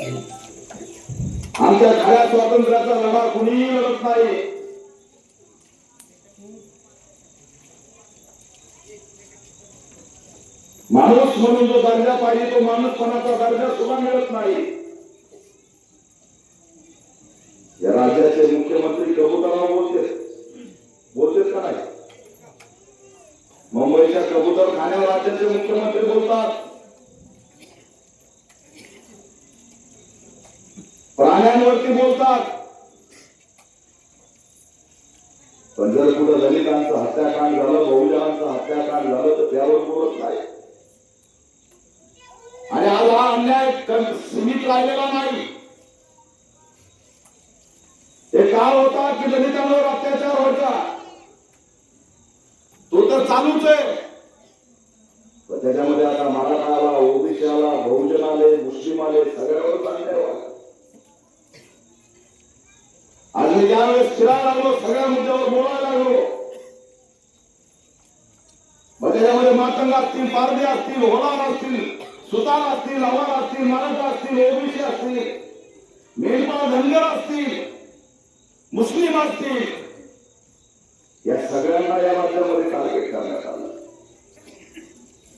आमच्या खऱ्या स्वातंत्र्याचा लढा कुणीही लढत नाही. माणूस म्हणून जो दर्जा पाहिजे तो माणूसपणाचा दर्जा सुद्धा मिळत नाही. या राज्याचे मुख्यमंत्री कबुतराव बोलते. बोलतेच का नाही? मुंबईच्या कबुतर खाण्यावर राज्याचे मुख्यमंत्री बोलतात. होतात पण जर कुठं दलितांचं हत्याकांड झालं बहुजनांचं हत्याकांड झालं तर त्यावर बोलत नाही. आणि आज हा अन्याय सीमित राहिलेला नाही. एक काळ होता की दलितांवर अत्याचार व्हायचा. तो तर चालूच आहे. पण त्याच्यामध्ये आता मराठा आला ओबीसी आला बहुजन आले मुस्लिम आले सगळ्यावर चालले फिरायला लागलो सगळ्या मुद्द्यावर बोलायला लागलो. मग त्याच्यामध्ये मातंग असतील पारदे असतील होलार असतील सुतार असतील आव्हाड असतील मराठा असतील ओबीसी असतील मेंढपाळ धनगर असतील मुस्लिम असतील या सगळ्यांना या राज्यामध्ये टार्गेट करण्यात आलं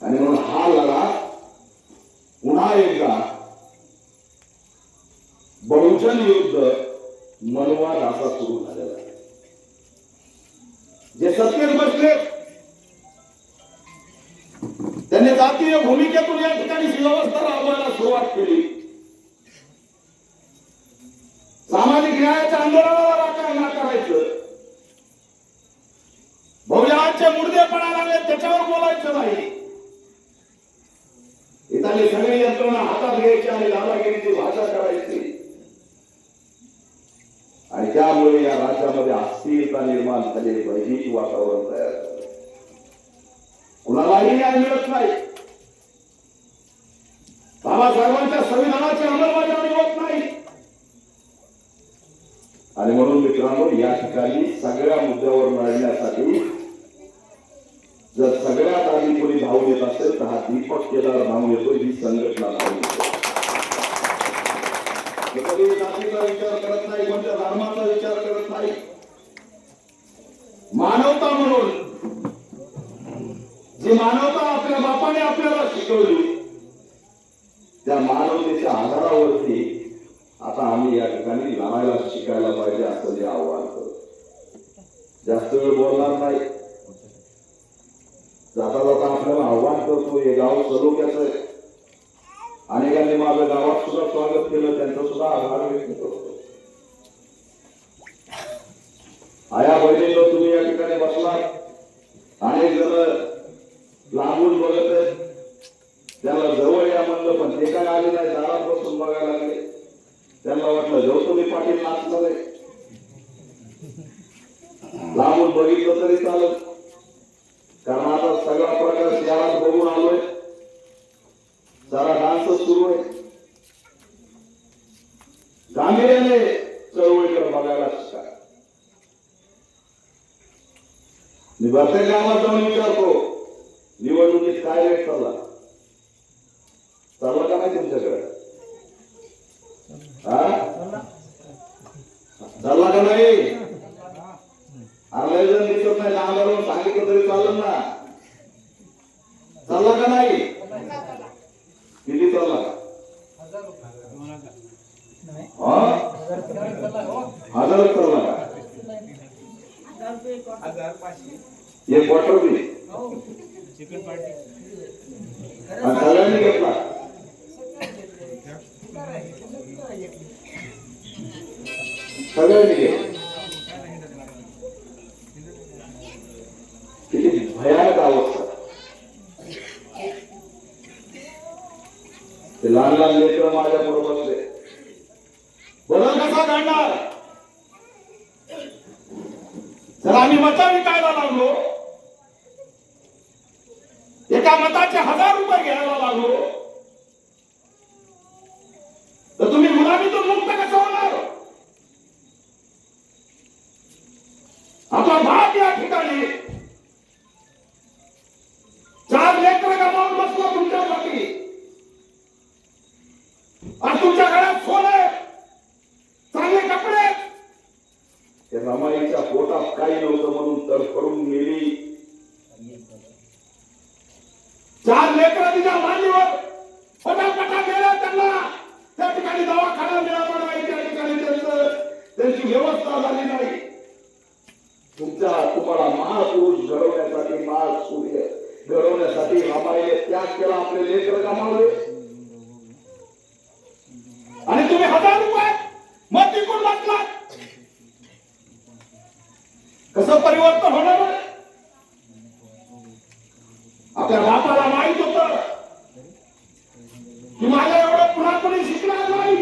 आणि म्हणून हा लढा पुन्हा एकदा बहुजन युद्ध मनवाद असा सुरू झालेला आहे जे सत्तेत बसले राजकीय भूमिकेतून या ठिकाणी व्यवस्था राबवायला सुरुवात केली. सामाजिक न्यायाच्या आंदोलनाला राजकारण करायचं. बहुजनांचे मुर्दे पडायला लागले त्याच्यावर बोलायचं नाही. इथली सगळी यंत्रणा हातात घ्यायची आणि दादागिरीची भाषा करायची. आणि त्यामुळे या राज्यामध्ये अस्थिरता निर्माण झालेली वैदिक वातावरण तयार झालं. कुणालाही न्याय मिळत नाही. बाबासाहेबांच्या संविधानाची अंमलबजावणी होत नाही. आणि म्हणून मित्रांनो या ठिकाणी सगळ्या मुद्द्यावर लढण्यासाठी जर सगळ्यात आधी कोणी धावून येत असेल तर हा दीपक केदार धावून येतो ही संघटना धावून येतो. कधी जातीचा विचार करत नाही कोणत्या धर्माचा विचार करत नाही मानवता म्हणून जी मानवता आपल्या बापाने आपल्याला शिकवली त्या मानवतेच्या आधारावरती आता आम्ही या ठिकाणी लढायला शिकायला पाहिजे असं जे आव्हान करतो. जास्त वेळ बोलणार नाही. जाता जाता आपल्याला आव्हान करतो हे गाव सलोख्याचं आहे. अनेकांनी माझं गावात सुद्धा स्वागत केलं त्यांचा सुद्धा आभार व्यक्त करतो आया बहिणीला तुम्ही या ठिकाणी बसलात अनेक जण लांबून बघत आहेत त्याला जवळ या म्हणलं पण ते काय आले नाही दारात बसून बघायला लागले त्यांना वाटलं जाऊ तुम्ही पाटील नाचणार आहे लांबून बघितलं तरी चालत कारण आता सगळा प्रकार शहरात बघून आलोय सारा डान्स सुरू आहे गांभीर्याने चळवळीकडे बघायला शिका मी प्रत्येक गावात जाऊन विचारतो निवडणुकीत काय रेट चालला चालला का नाही तुमच्याकडे चालला का नाही अर्धा जर दिसत नाही आमदारांना सांगितलं तरी चालेल ना चालला का नाही किती चालला हा हजार करू नका. एक क्वार्टर बिल सगळ्यांनी घेतला. सगळ्यांनी घेतला भयानक अवस्था. ते लहान लहान लेकर माझ्या बरोबर बसले. बदल कसा काढणार जर आम्ही मता विकायला लागलो एका मताचे हजार रुपये घ्यायला लागलो तर तुम्ही गुलामीतून मुक्त कसं होणार आपला बाप या ठिकाणी चार लेकर गमावून बसला तुमच्यासाठी आज तुमच्या घरात रमाईच्या पोटात काही नव्हतं म्हणून तडफडून गेली चार लेकर तिच्या मांडीवर पटापटा गेल्या त्यांना. त्या ठिकाणी दवाखाना मिळाला नाही त्या ठिकाणी त्यांचं त्यांची व्यवस्था झाली नाही. तुमच्या तुम्हाला महापुरुष घडवण्यासाठी महासूर्य घडवण्यासाठी रामाईने त्याग केला आपले लेकर गमावले आणि तुम्ही हजार रुपये मग टिकून बसलात कसं परिवर्तन होणार आहे? आपल्या बापाला माहीत होत की माझ्या एवढं पुन्हा कोणी शिकणार नाही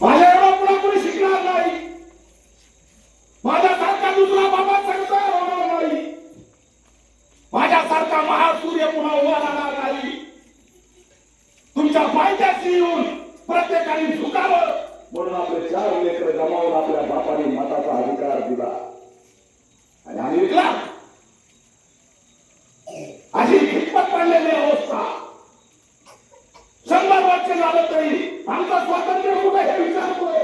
माझ्या एवढं पुन्हा कोणी शिकणार नाही माझ्यासारखा दुसरा बाबा सरकार होणार नाही माझ्यासारखा महासूर्य पुन्हा उभा राहणार नाही तुमच्या फायद्याशी येऊन प्रत्येकाने झुकावं. म्हणून आपले चार लेकर गमावून आपल्या बापाने मताचा अधिकार दिला. आणि आम्ही विकला. अशी खितपत पडलेली अवस्था. शंभर वर्ष झालं तरी आमचं स्वातंत्र्य कुठे हे विचारतोय?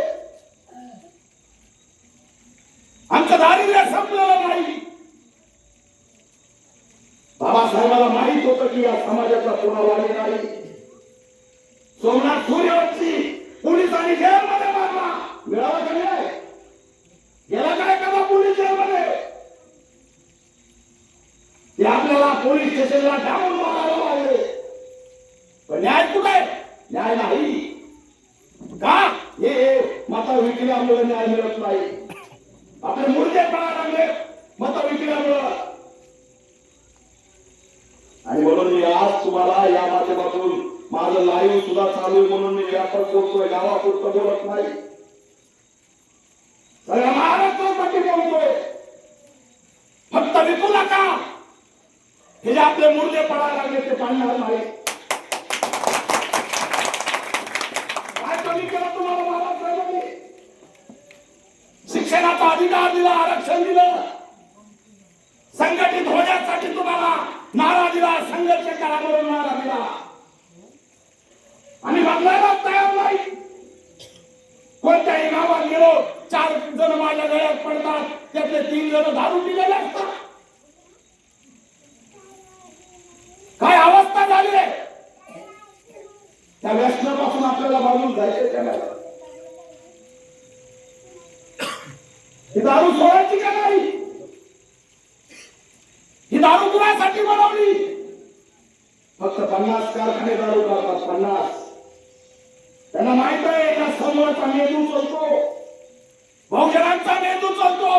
आमचं दारिद्र्य संपलेलं नाही. बाबासाहेबाला माहीत होतं की या समाजाचा पुनर्वाणी नाही सोमनाथ सूर्यवंशी पोलिसांनी जेलमध्ये मारला मिळाला का नाही गेला काय करा पोलीस जेलमध्ये ते आपल्याला पोलीस स्टेशनला मारायला लागले. पण न्याय कुठे? न्याय नाही. का? हे हे मता विकल्यामुळे न्याय मिळत नाही. आपले मुर्दे पळा लागले मता विकल्यामुळं आणि म्हणून मी आज तुम्हाला या माध्यमातून माझं लाईव्ह सुद्धा चालू आहे म्हणून मी व्यापार करतोय. गावापुरतं बोलत नाही. सगळ्या महाराष्ट्रासाठी बोलतोय फक्त विकू नका हे जे आपले मुर्दे पडायला लागले ते पाडणार नाही काय कमी केलं तुम्हाला बाबासाहेबांनी शिक्षणाचा अधिकार दिला आरक्षण दिलं. संघटित होण्यासाठी तुम्हाला नारा दिला संघर्ष करा म्हणून नारा दिला. आणि बदलायला तयार नाही. कोणत्याही गावात गेलो चार जण माझ्या गळ्यात पडतात त्यातले तीन जण दारू पिलेले असतात. काय अवस्था झाली आहे त्या व्यसनापासून आपल्याला बांधून जायचं त्याला. ही दारू सोडायची का नाही? ही दारू कुणासाठी बनवली. फक्त पन्नास कारखाने दारू करतात पन्नास त्यांना माहीत आहे या समूहाचा मेंदू चालतो बहुजनांचा मेंदू चालतो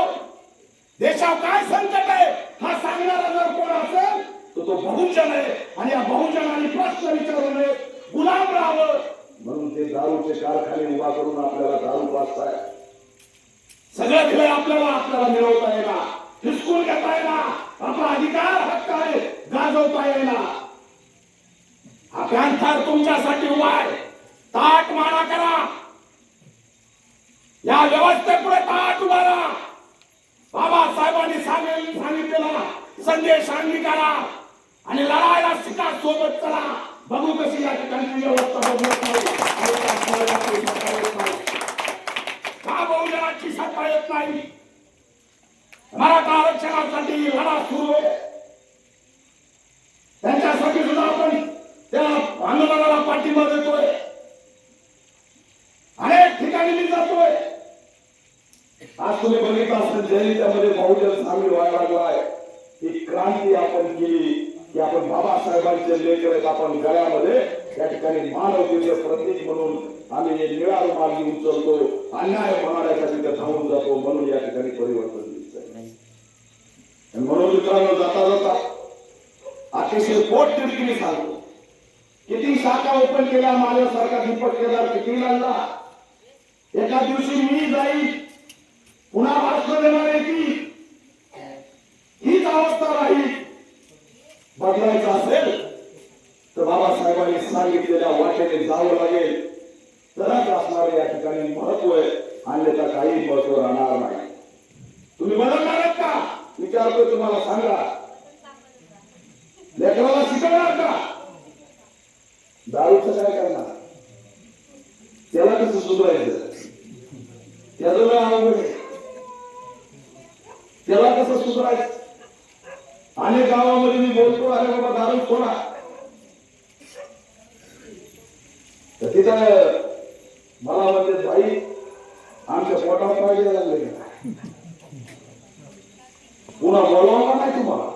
देशावर काय संकट आहे हा सांगणारा जर कोण असेल तर तो बहुजन आहे आणि या बहुजनाने प्रश्न विचारू नये गुलाम राहावं म्हणून ते दारूचे कारखाने उभा करून आपल्याला दारू पाचताय सगळं खेळ आपल्याला आपल्याला मिळवता येणार. हिसकून घेता येणार. आपला अधिकार हक्क आहे गाजवता येणार. हा पॅन्थर तुमच्यासाठी उभा आहे ताट मारा करा. या व्यवस्थेपुढे ताट उभारा बाबासाहेबांनी सांगेल सांगितलेला संदेश अंगीकारा आणि लढायला शिका सोबत चला. बघू कशी या ठिकाणी व्यवस्था बघू नाही आणि त्या समाजाची सत्ता येत नाही. का बहुजनाची सत्ता येत नाही मराठा आरक्षणासाठी लढा सुरू आहे. त्यांच्यासाठी सुद्धा आपण त्या आंदोलनाला पाठिंबा देतोय. अनेक ठिकाणी मी जातोय. आज तुम्ही बघितलं असेल जयंत्यामध्ये बहुजन सामील व्हायला लागलाय ही क्रांती आपण केली. की आपण बाबासाहेबांचे लेकर आपण गळ्यामध्ये. या ठिकाणी मानवतेचे प्रतीक म्हणून आम्ही हे निळा रुमाल घेऊन चलतो अन्याय होणाऱ्याच्या तिथे थांबून जातो म्हणून या ठिकाणी परिवर्तन म्हणून मित्रांनो जाता जाता अतिशय पोट तिडकीने सांगतो. किती शाखा ओपन केल्या माझ्यासारखा दीपक केदार किती लागला एका दिवशी मी जाईल पुन्हा भाषण देणार आहे की हीच अवस्था राहील. बदलायचं असेल तर बाबासाहेबांनी सांगितलेल्या वाटेने जावं लागेल. तरच असणार या ठिकाणी महत्त्व आहे आणि त्याचा काही महत्त्व राहणार नाही तुम्ही बदलणार का विचारतो तुम्हाला सांगा. लेकराला शिकवणार का दारूच काय करणार त्याला कसं सुधारायचं? त्याला अवघड त्याला कसं सुधारायचं? अनेक गावामध्ये मी बोलतो अरे बाबा दारू सोडा. तर तिथं मला म्हणते बाई आमच्या पोटात पाहिजे लागले. पुन्हा बोलवा नाही तुम्हाला?